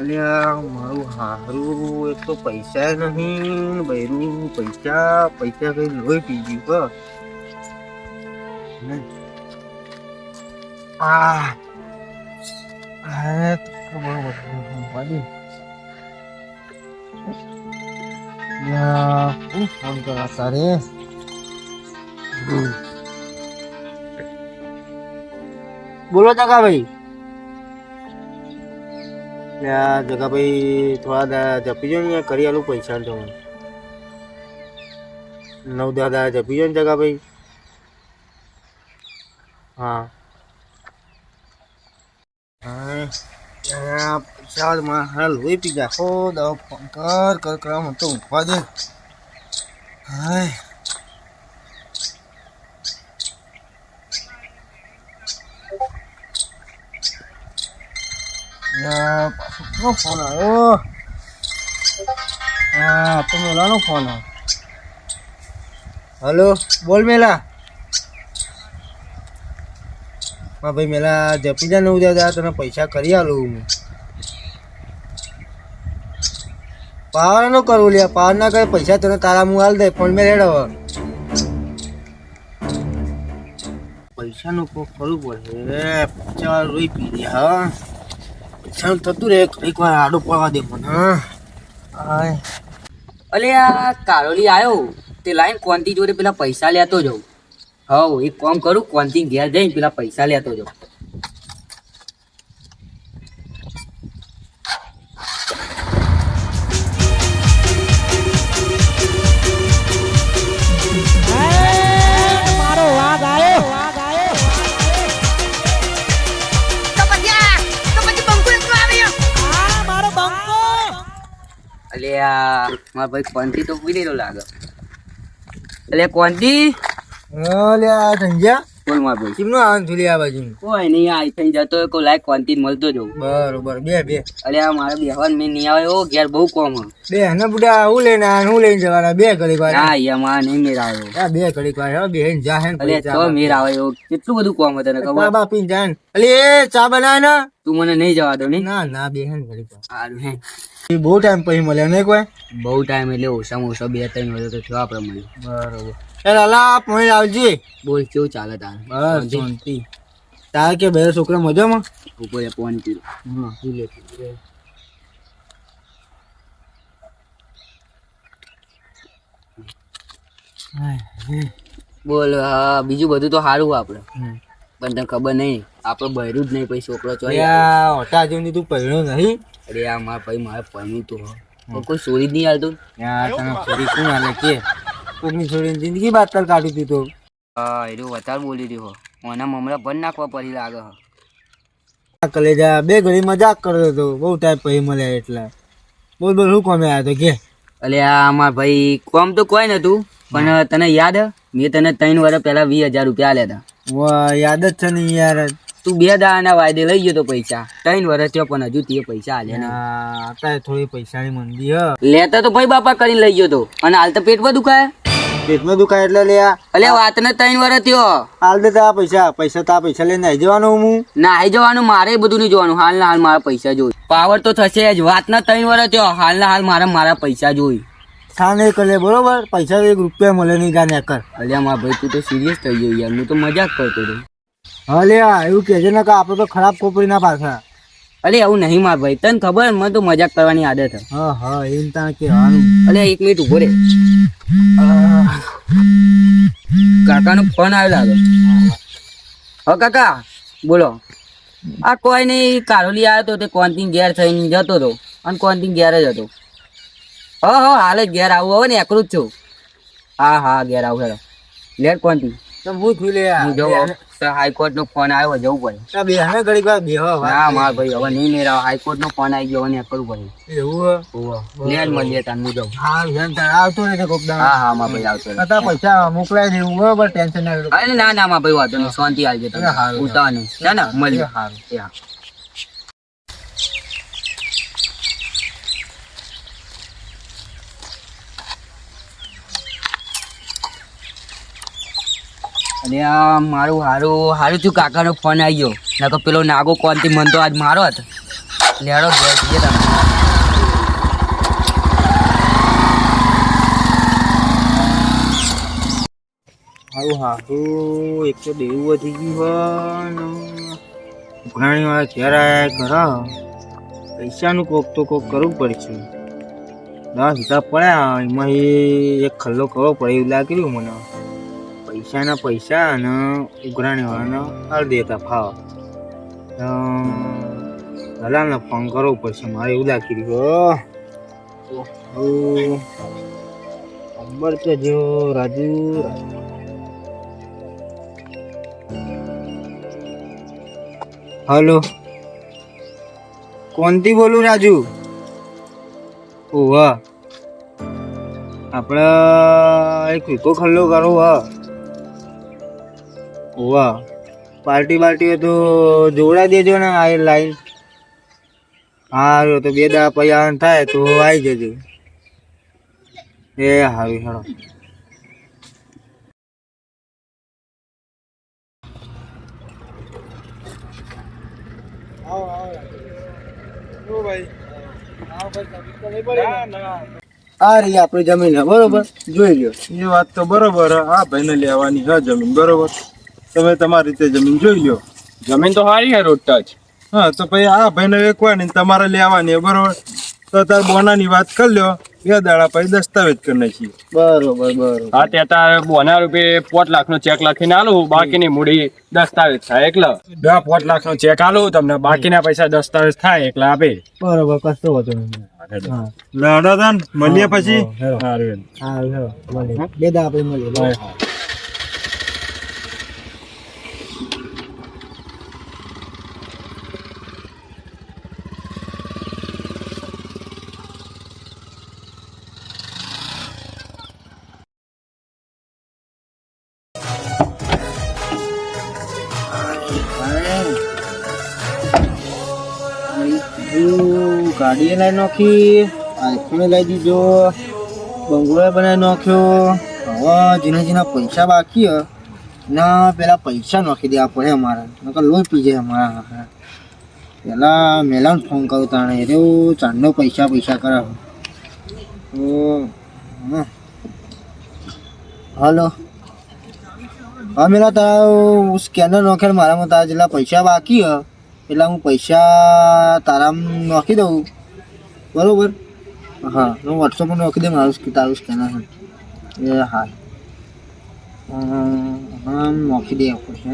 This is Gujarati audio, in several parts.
અલ્યા, મારું હારું, એક તો પૈસા નહીં, બૈરું પૈસા પૈસા કઈ લોહી પી ગયું આ આ તો બરોબર વાડી યા તારે બોલો જગાભાઈ થોડા જપી જો ને કરી આલું પૈસા તો નવ દાદા જપી જો ને જગાભાઈ હા. હા પૈસા માં હાલ લોહી પી જા હો દવા કર કર કર તો ઊભા દે. હાય. પાછો ફોન આવ્યો. હા, તો મેલાનો ફોન આવ્યો. હલો, બોલ મેલા. હા, ભાઈ, મેલા, જપી જા નવ દાદા તને પૈસા કરી આલું હું. પાવર નો કરવું લ્યા, પાવર ના કરે પૈસા તને તારા મું હાલ દે, ફોન મેં રેડ હવે. પૈસા નું કોક કરવું પડે. પૈસા રોઈ પી હા. પૈસા થતું રે એક વાર આડો પડવા દે મને અલે, આ કારોલી આવ્યો તે લાઈન કોંતી જોડે પેલા પૈસા લેતો જાઉં. હવ, એક કામ કરું કોંતી ઘેર જઈને પેલા પૈસા લેતો જાઉં. અલે મારા ભાઈ કોંતી તો પી લેલો લાગે. અલે કોંતી લ્યા સંજ્યા બોલ મારા ભાઈ. કેમનું આવવાનું થયું આ બાજુ કોઈ નહીં આ થઈ જતો કોઈ લાઈક કોંતી મળતો જવું બરોબર બે બે. અલે આ બેહવાન મેં નહીં આવે ઘેર બહુ કોમ બે હને બુડા હું લઈને હું જવાના બે ઘડીક વાર. ના અહીંયા મારે નહીં મેર આવ્યો. હા બે ઘડીક વાર હો, બેહીને જા હે ને તો મેર આવે કેટલું બધું કોમ હે તને ખબર? બા પીને જા ને. અલી ચા બનાય ને. તું મને નહીં જવા દો નહીં ના ના બે હેન ને ઘડીક વાર. હે. એ બહુ ટાઈમ પછી મળ્યા નહીં કોઈ બહુ ટાઈમ એટલે ઓછામાં ઓછા બે ત્રણ વર્ષ તો થયો આપણે મળ્યું. બરાબર. ચાલ અલા પોઈ આવજે. બોલ કેવું ચાલે તારે? બસ શાંતિ? તાર કે બે છોકરા મજામાં? ઉપર ફોન કર્યો. હા. બોલ હા બીજું બધું તો સારું આપણે. પણ તને ખબર નહીં. આપણે બહેરું જ નહીં પછી છોકરો લ્યા, હોટા જેવની તું પહેર્યો નહીં. અરે આ મારા ભાઈ મારે ભણ્યું તો. કોઈ ચોરી જ નહીં હાલતું. તને છોરી શું હાલે કે? કોકની છોડીને જિંદગી બાદ કર કાઢી તું તો હા એ વધારે બોલી રહ્યો ઓના મમરા ભર નાખવા પડી લાગે હે. કલેજા બે ઘડી મજાક કરતો હતો. બહુ ટાઈમ પછી મળ્યા એટલે. બોલ બોલ શું કોમે આવ્યો તો કે? અલે આ મારા ભાઈ કોમ તો કોઈ નતું પણ તને યાદ? મેં તને ત્રણ વર્ષ પહેલા વીસ હજાર રૂપિયા આલ્યા હતા. યાદ જ છે ને યાર. તું બે દાડાના વાયદે લઈ ગયો તો પૈસા. ત્રણ વર્ષ થયો પણ હજુ તે પૈસા હાલે નહીં. અત્યારે થોડી પૈસાની મંદી હ. લેતા તો ભાઈ બાપા કરીને લઈ ગયો તો. અને હાલ તો પેટમાં દુખાય? પેટમાં દુખાય એટલે લે અલે વાત ને ત્રણ વર્ષ થયો. હાલ દે તા પૈસા પૈસા તા પૈસા લઈને આવી જવાનું હું. નાહી જવાનું મારે બધું નહીં જોવાનું. હાલ ના હાલ મારા પૈસા જોઈ. પાવર તો થશે જ. વાતના ત્રણ વર્ષ થયો. હાલ ના હાલ મારા મારા પૈસા જોઈ. નહીં કરે બરોબર? પૈસા એક રૂપિયા મળે નહીં ગાને કર. અલ્યા મા ભાઈ તું તો સિરિયસ થઈ ગયો યાર. હું તો મજાક કરતો હતો. હા આ એવું કહેજે ને કે આપણે તો ખરાબ કોપરી ના પાછા. અરે એવું નહીં મારા ભાઈ. તને ખબર? મને તો મજાક કરવાની આદત છે. હા હા એમ તાણ કહેવાનું. અરે એક મિનિટ ઊભો રે. કાકાનો ફોન આવ્યો લાગે હા કાકા બોલો. આ કોઈ નહીં કારોલી આવ્યો તો તે કોન્તીન ઘેર થઈને જતો હતો. અને કોન્ટિંગ ઘેર જ હતો. હા હા હાલ જ ઘેર આવું. હવે ને એકલું જ છું. હા હા ઘેર આવું હેડો. લેટ કોન્તી તો હું છું લે. હું હાઈકોર્ટ નો ફોન આવ્યો જવું પડે. બે હવે ઘડીક વાર બેહો ના માર ભાઈ હવે નહીં મેળાવ હાઈકોર્ટ નો ફોન આવી ગયો હવે એકલું પડે. એવું હે? લેટ મળીએ તાન હું જાઉં. હા જેમ તાર આવતો રહેશે કોક દા હા હા માર ભાઈ આવતો રહે. પૈસા મોકલાય દેવું બરોબર ટેન્શન ના. ના ના માર ભાઈ નહીં. શાંતિ આવી હારું. ઉતાવળ નહીં. છે ને મળીએ હારું. હા. અને આ મારું હારું હારું થયું કાકાનો ફોન આવી ગયો. ના તો પેલો નાગો કોનથી મન તો આજ મારો હતો લેડો ઘેર જઈએ તમે. હારું હારું, એક તો દેવું વધી ગયું ઉઘરાણી વાળા ઘર, પૈસાનું કોક તો કોક કરવું પડશે. દસ હજાર પડ્યા એમાં એક ખલ્લો કરવો પડે એવું લાગ્યું મને. પૈસાના પૈસા અને ઉઘરાણી વાળાને હાલ દેતા ફાવ. દલાલને ફોન કરવો પડશે. મારે એવું લાગી રહ્યું અંબર તો જો રાજુ. હલો. કોનથી બોલું રાજુ? ઓવા આપણે એક વિકો ખલ્લો કરો હ ઓવા પાર્ટી બાર્ટી હોય તો જોડા દેજો ને આ લાઈન. હારું, તો બે દા પૈયા થાય તો આવી જજો. એ હારું હેડો આ રહી આપણી જમીન, બરોબર? જોઈ લો એ વાત તો બરોબર, હે. આ ભાઈને લેવાની, હા, જમીન, બરોબર. તમે તમારી રીતે જમીન જોઈ લો જમીન તો સારી છે રોડ ટચ હા તો પછી આ ભાઈને વેચવાની ને તમારે લેવાની બરોબર? તો તાર બોનાની વાત કરી લ્યો બે દાડા પછી દસ્તાવેજ કરી નાખીએ. બરોબર બરોબર. હા તે તારે બોના રૂપે પોટ લાખ નો ચેક લખીને આલું બાકીની મૂડી દસ્તાવેજ થાય એકલા. બે પોટ લાખ નો ચેક આલું તમને બાકીના પૈસા દસ્તાવેજ થાય એકલા આપે. બરોબર કશો વાંધો નહીં. હા લાડો મળીએ પછી? સારું હા બે દા આપણે મળીએ ગાડીએ લઈ નાખી આઈફોન લઈ દીધો, બંગલો બનાવી નાખ્યો. હવે જીના જીના પૈસા બાકી હ ના પેલા પૈસા નાખી દેવા પડે અમારે. નકર લોહી પી જાય અમારા પેલા મેલાને ફોન કરું તાણે એટલે ચાંદનો પૈસા પૈસા કરે તો. હલો. હા, મેલા તારા સ્કેનર નાખે મારામાં તારા જેટલા પૈસા બાકી હ, એટલે હું પૈસા તારામાં નાખી દઉં. બરોબર હા હું વોટ્સઅપમાં નાખી દઉં મારું સ્કે- તારું સ્કેનર એ હા અમ, હા નાખી દે આપણે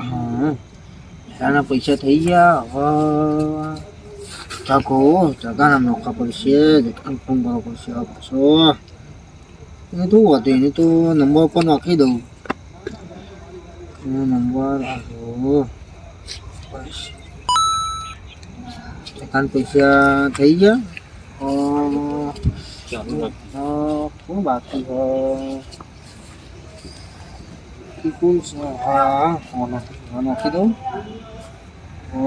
હા તારા પૈસા થઈ ગયા હવે ચાકો જગાના નોખા પડશે જગાને ફોન કરવો પડશે હવે પાછો એને તો હતું એને તો નંબર પર નાખી દઉં એનો નંબર આવ્યો બસ એકાન પૈસા થઈ ગયા અ, અ, શું બાકી છે કુલ છે હા હા નાખી હા, નાખી દઉં અ,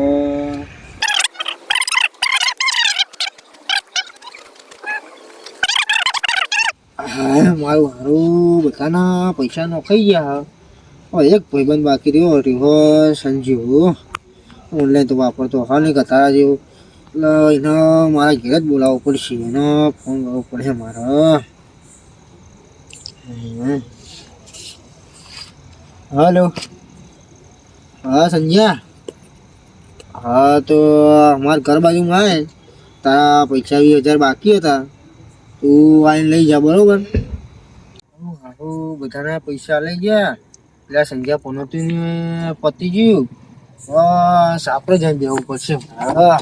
હા મારું હારું બધાના પૈસા નખાઈ ગયા હવે એક ભાઈબંધ બાકી રહ્યો રહ્યો સંજીવ ઓનલાઈન તો વાપરતો હા નહીં કતારા જેવું. એટલે એને મારા ઘેર જ બોલાવવો પડશે, એને ફોન કરવો પડશે મારે. હાલો. હા સંજ્યા હા, તો અમારા ઘર બાજુમાં આવે તારા પૈસા વીસ હજાર બાકી હતા. તું આવીને લઈ જા, બરોબર? હારું, બધાના પૈસા લઈ ગયા. એટલે સંજ્યા પનોતી પતી ગયું. બસ આપણે જ જવું પડશે. હા.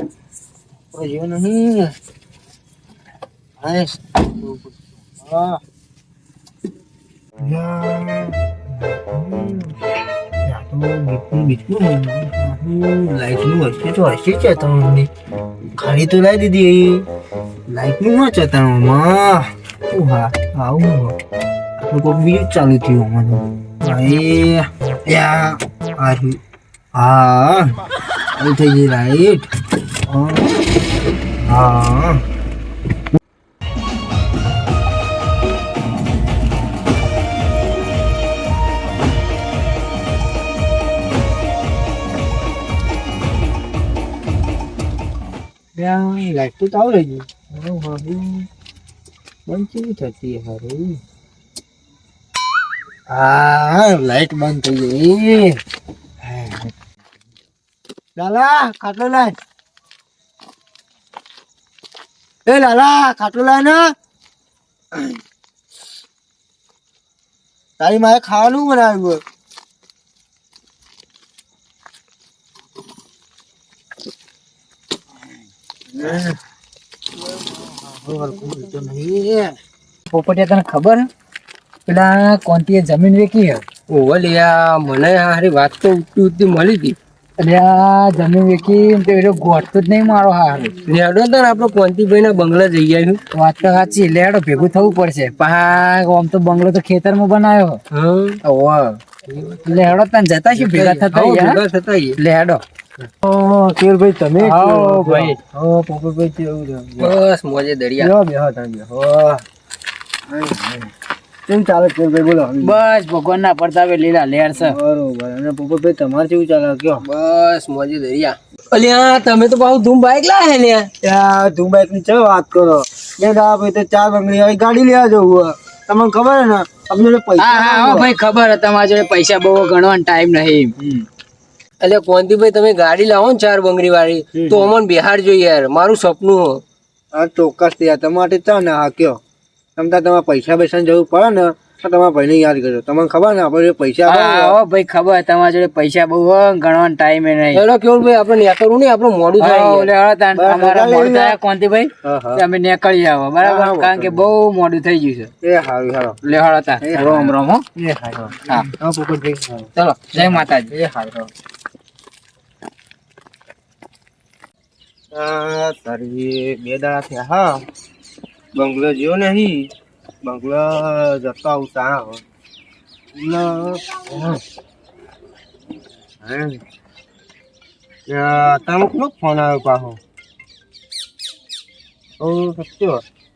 લાઈટનું હશે તો હશે ચેતવણી ખાલી તો લાવી દીધી લાઈટનું ના શું હા? આવું કોઈક બીજું ચાલુ થયું મને ờ à, thì gì lại ờ à. à. ra gạt tối tối rồi không hợp đi bánh chứ thật gì hợp đi à lệch bên thì gì લાલા, ખાટલો લાય. એ લાલા, ખાટલો લાય ને. તારી મારે ખાવાનું બનાવ્યું પોપટિયા તને ખબર? પેલા કોંતીએ જમીન વેચી હે. લ્યા મને હારી વાત તો ઉઠતી ઉઠતી મળી હતી આ જમીન વેચી તો એનો ગોઠતો જ નહીં મારો હારું. લેડો તો આપણે કોંતીભાઈ ના બંગલા જઈ આવ્યું વાત તો સાચી લેડો ભેગું થવું પડશે. પહા આમ તો બંગલો તો ખેતરમાં બનાવ્યો. હા. ઓવા લેડો તને જતા શું ભેગા થતા ભેગા થતા લેડો કેવલભાઈ તમે આવો ભાઈ. પોપટભાઈ કેવું બસ મોજે દરિયા. બેહો બેહો તમે બેહો. કેમ ચાલે ભાઈ? બોલો. બસ ભગવાન ના પ્રતાપે લીલા લેર છે. બરોબર. અને પોપટભાઈ તમારે કેવું ચાલે? કયો? બસ મોજે દરિયા. અલ્યા તમે તો બહુ ધૂમ બાઈક લાવે ને ત્યાં ધૂમ બાઈકની ચો વાત કરો? મેં દા ભાઈ તો ચાર બંગડી આવી ગાડી લેવા જવું તમને ખબર હે ને? અમને પૈસા હા હા ભાઈ ખબર હે તમારા જોડે પૈસા બહુ ગણવાનો ટાઈમ નહીં એટલે કોંતીભાઈ તમે ગાડી લાવો ને ચાર બંગડી વાળી તો અમન બિહાર જોઈએ યાર. મારું સપનું હો. ચોક્કસ થયા તમારે ચા ને હા કયો? તમે તાર તમારે પૈસા પૈસા જરૂર પડે ને તો તમારા ભાઈને યાદ કરજો. તમને ખબર ને આપણે પૈસા હા ભાઈ ખબર તમારા જોડે પૈસા બહુ ગણવાનો ટાઈમ નહીં. ચલો કેવું ભાઈ આપણે નેકરવું નહીં આપણું મોડું થાય હા, યાર. ઓલે હળો તાન બરાબર, અમારા ચાલે મોડું યાર. કોંતીભાઈ હા હા. તે અમે નીકળી જાવ બરાબર? કારણ કે બહુ મોડું થઈ ગયું છે. એ સારું સારું લે તાન. રોમ રોમ હો. એ સારું હા. ચલો જય માતાજી. એ સારું તારી બે દાડા થયા હા. બંગલો જેવો નહીં. બંગલો જતો આવું ત્યાં તમે કોનો ફોન આવ્યો પાછો ઓ, સત્ય.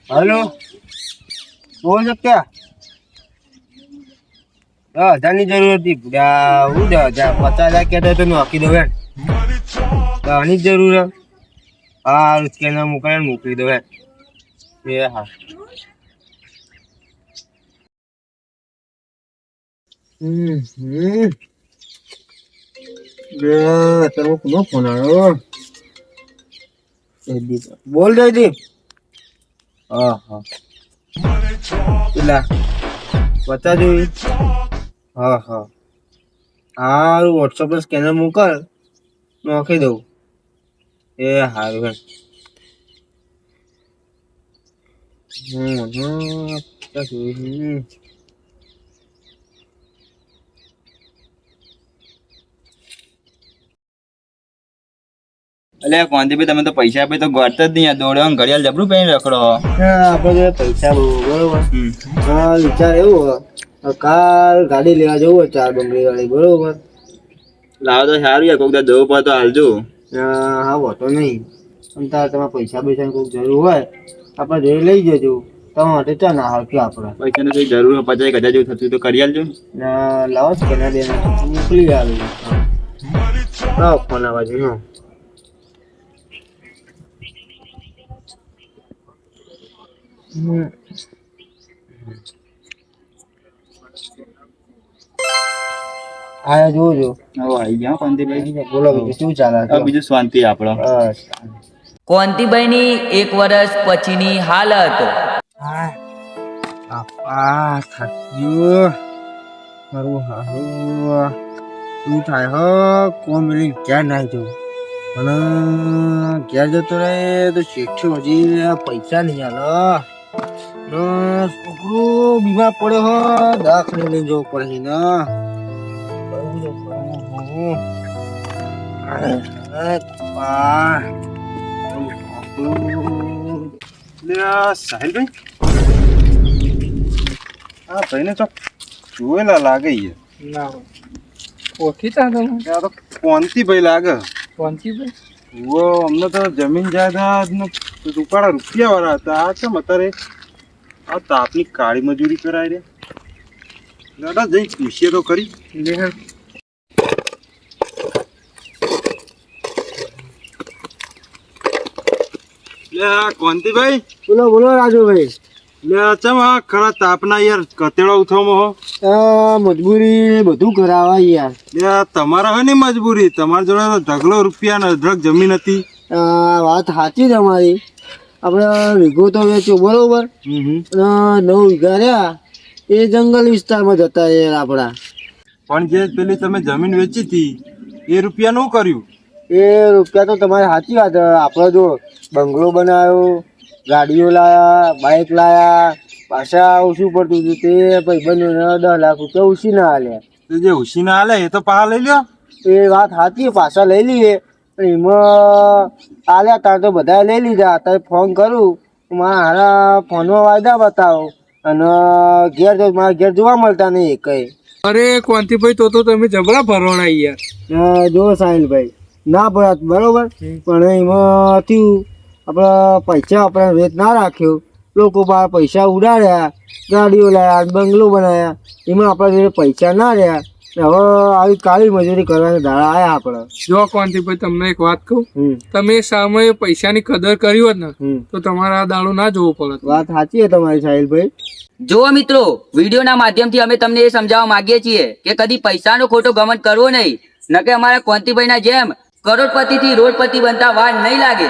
હલો. બોલ સત્યા. હજારની જરૂર હતી. હું હજાર, પચાસ હજાર કહેતો તો નાખી દઉં દસની જ જરૂર હે સ્કેનર મોકલીને મોકલી દઉં એમ એ હા. હમ બે કોનો ફોન આવ્યો જયદીપ બોલ જયદીપ હા હા. પેલા બતા જોઈ હા હા હારું વોટ્સઅપ સ્કેનર મોકલ. નોખી દઉં. એ હારું એમ હમ હમ અલે કોંતીભાઈ તમે તો પૈસા આપે તો ગોળતા જ નહીં આ દોડ્યો ઘડિયાળ જબરું પહેરી રખડો. આપણે જોડે પૈસા બરોબર. વિચાર એવો કાલ ગાડી લેવા જવું હોય ચાર ડુંગળી વાળી બરોબર. લાવો તો સારું યાર કોક દા જવું પડે તો હાલજો. હા વાંધો નહીં. અને તારે તમારે પૈસા પૈસા કોઈક જરૂર હોય આપણે લઈ જજો તમારે ચા ના હાલ કે આપણે? પૈસાની કઈ જરૂર હોય પચાસ એક હજાર જેવું થતું તો કરી આલજો ને. લાવો સ્કેનર દે મોકલી આવે લાવો ફોન આવવા જોઈએ આયા જોજો. હવે આવી ગયા કોંતીભાઈ બોલો બીજું શું ચાલે? બીજું શાંતિ આપણો. બસ કોંતીભાઈની એક વર્ષ પછીની હાલત. બાપા, થાક્યું. મારું હારું. શું થાય હો? કોણ મિલી ક્યાં ના જવું? અને ક્યાં જતો રહે? તો શેઠી હજી પૈસા નહીં આલો. છોકરો બીમાર પડે હો. દવાખાને લઈને જવું પડે ને. બહુ સાહિલભાઈ. આ ભાઈને તો જોયેલા લાગે યાર ના. ઓળખીતા તમે આ તો કોંતી ભાઈ લાગે. ભાઈ વો અમને તો જમીન જાયદાદ નો રૂપાળા રૂપિયા વાળા હતા. આ કેમ અત્યારે આ તાપની કાળી મજૂરી કરાય રે દાદા જઈ પૂછીએ તો કરી લે કોંતીભાઈ. બોલો બોલો રાજુભાઈ. લે ચમ આ ખરા તાપના યાર કતેડો ઉઠવામાં હો? મજબૂરી બધું કરાવા યાર. લે તમારા હોય ને મજબૂરી? તમારા જોડે ઢગલો રૂપિયા ને અઢળક જમીન હતી. વાત સાચી તમારી. આપણે વીઘો તો વેચ્યો બરોબર. નવ વીઘા રહ્યા. એ જંગલ વિસ્તારમાં જતા યાર આપણા. પણ જે પેલી તમે જમીન વેચી હતી એ રૂપિયા નું કર્યું. એ રૂપિયા તો તમારી સાચી વાત. આપણે જો બંગલો બનાવ્યો ગાડીઓ લાયા બાઇક લાયા પાછા ઓછું પડતું હતું તે ભાઈબંધોને દસ લાખ રૂપિયા ઓછી ના હાલ્યા તો જે ઉશીના હાલે એ તો પાછા લઈ લ્યો. એ વાત સાચી પાછા લઈ લઈએ. પણ એમાં આલ્યા તાર તો બધા લઈ લીધા. તારે ફોન કરું મારા હારા ફોનમાં વાયદા બતાવો. અને ઘેર જો મારા ઘેર જોવા મળતા નહીં કઈ અરે ક્વાંતિભાઈ તો તો તમે જબરા ભરવાના યાર. જો સાહિલભાઈ. ના ભરાત બરાબર? પણ એમાં થયું આપણે પૈસા આપણે વેચ ના રાખ્યો. લોકો પાસે પૈસા ઉડાડ્યા ગાડીઓ લાવ્યા બંગલો બનાવ્યા એમાં આપણા જોડે પૈસા ના રહ્યા. હવે આવી કાળી મજૂરી કરવાના દાડા આવ્યા આપણે. જો કોંતીભાઈ તમને એક વાત કહું? તમે સામે પૈસાની કદર કરી હોત ને તો તમારે આ દાડો ના જોવો પડે. વાત સાચી છે તમારી સાહિલભાઈ જુઓ મિત્રો વિડીયોના માધ્યમથી અમે તમને એ સમજાવવા માંગીએ છીએ કે કદી પૈસાનો ખોટો ગમન કરવો નહીં. નકે અમારા કોંતીભાઈના જેમ કરોડપતિથી રોડપતિ બનતા વાર નહીં લાગે.